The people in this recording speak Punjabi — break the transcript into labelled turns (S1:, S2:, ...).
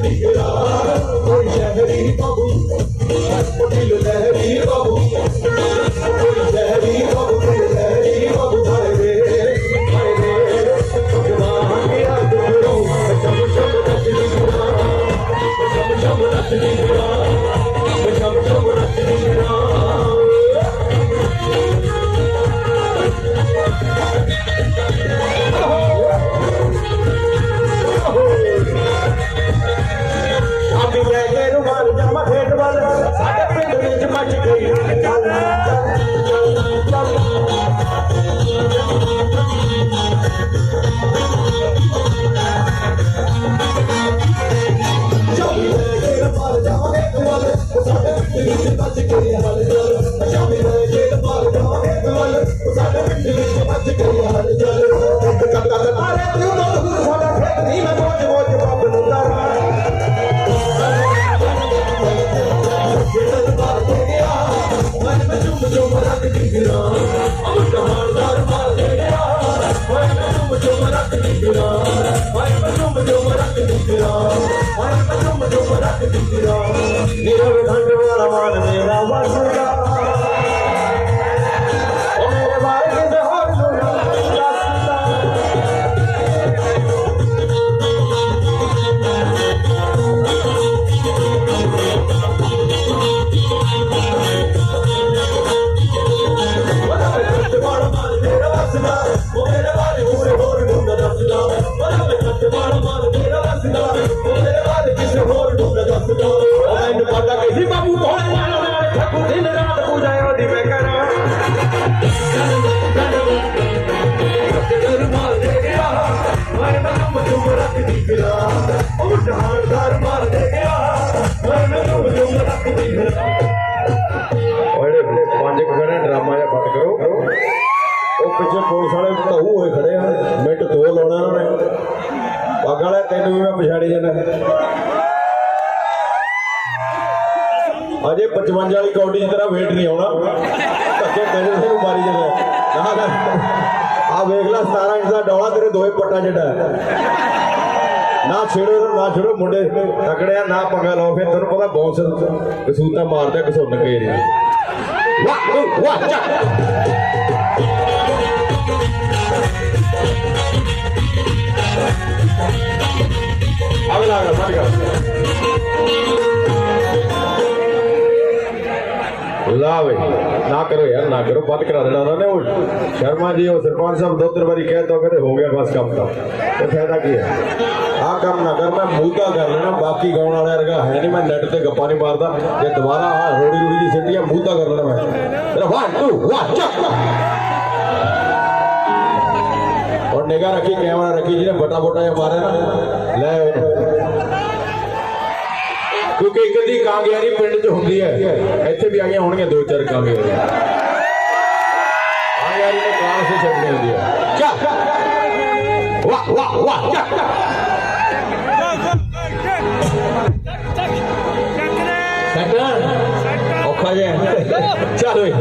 S1: with. I'm a man of my word. I'm a man of my word. I'm a man of my word. I'm a man of my word. I'm a man of my word. I'm a man of ਪੰਜ
S2: ਕੁ ਖੜੇ ਡਰਾਮਾ ਜਿਹਾ ਬੰਦ ਕਰੋ ਉਹ ਪਿੱਛੇ ਪੁਲਿਸ ਵਾਲੇ ਧੂ ਹੋਏ ਖੜੇ ਆ ਮਿੰਟ ਦੋ ਲਾਉਣਾ ਉਹਨਾਂ ਨੇ। ਪੱਗ ਵਾਲੇ ਤੈਨੂੰ ਵੀ ਮੈਂ ਪਛਾੜੀ ਜਾਣਾ ਅਜੇ 55 ਵਾਲੀ ਕੌਡੀ ਦੀ ਤਰ੍ਹਾਂ ਵੇਟ ਨਹੀਂ ਆਉਣਾ। ਧੱਕੇ ਤੈਨੂੰ ਨੂੰ ਮਾਰੀ ਜਾਣਾ ਨਾ ਆ ਵੇਖ ਲੈ 17 ਇੰਚ ਦਾ ਡੋਲਾ ਤੇਰੇ ਦੋਏ ਪੱਟਾ ਜਿਹੜਾ ਨਾ ਛੇੜੋ ਨਾ ਛੇੜੋ ਮੁੰਡੇ। ਤਕੜਿਆ ਨਾ ਪੰਗਾ ਲਾਓ, ਫਿਰ ਤੈਨੂੰ ਪਤਾ ਬੌਂਸ ਕਸੂਤਾ ਮਾਰਦੇ ਕਸੁੰਨ ਕੇ ਵਾਹ ਵਾਹ, ਚੱਕ। ਲਾ ਵੇ। ਨਾ ਕਰੋ ਯਾਰ, ਨਾ ਕਰੋ, ਬੰਦ ਕਰਾ ਦੇਣਾ ਉਹਨਾਂ ਨੇ ਉਹ ਸ਼ਰਮਾ ਜੀ, ਉਹ ਸਰਪੰਚ ਸਾਹਿਬ ਦੋ ਤਿੰਨ ਵਾਰੀ ਕਹਿ ਤਾ ਕਹਿੰਦੇ ਹੋ ਗਿਆ ਬਸ ਕੰਮ ਤਾਂ। ਤੇ ਫਾਇਦਾ ਕੀ ਹੈ? ਆਹ ਕੰਮ ਨਾ ਕਰ, ਮੈਂ ਮੂਧਾ ਕਰ ਲੈਣਾ, ਬਾਕੀ ਗਾਉਣ ਵਾਲਾ ਵਰਗਾ ਹੈ ਨਹੀਂ, ਮੈਂ ਨੈਟ ਤੇ ਗੱਪਾਂ ਨਹੀਂ ਮਾਰਦਾ। ਜੇ ਦੁਬਾਰਾ ਆਹ ਰੋੜੀ ਰੋੜੀ ਦੀ ਸਿੱਟੀ ਆ, ਮੂਧਾ ਕਰ ਲੈਣਾ ਮੈਂ। ਤੇਰਾ 1 2 1 ਚੱਕ ਔਰ ਨਿਗਾਹ ਰੱਖੀ ਕੈਮਰਾ ਰੱਖੀ, ਜਿਹਨੇ ਬਟਾ ਬਟਾ ਜਿਹਾ ਮਾਰਿਆ ਨਾ, ਲੈ। ਕਿਉਂਕਿ ਇੱਕ ਦੀ ਕਾਂਗਿਆਰੀ ਪਿੰਡ 'ਚ ਹੁੰਦੀ ਹੈ। ਇੱਥੇ ਵੀ ਆਈਆਂ ਹੋਣਗੀਆਂ ਦੋ ਚਾਰ ਕਾਂਗਿਆਰੀਆਂ ਕਾਂਗਿਆਰੀ ਨੇ ਕਾਂ ਸੇ ਛੱਡਣੀ ਹੁੰਦੀ ਹੈ। ਚੱਕ ਵਾਹ ਵਾਹ ਵਾਹ ਚੱਕ
S3: ਚੱਕ। ਦੇ
S2: ਸੈਟ ਔਖਾ ਜਿਹਾ। ਚੱਲ ਓਏ।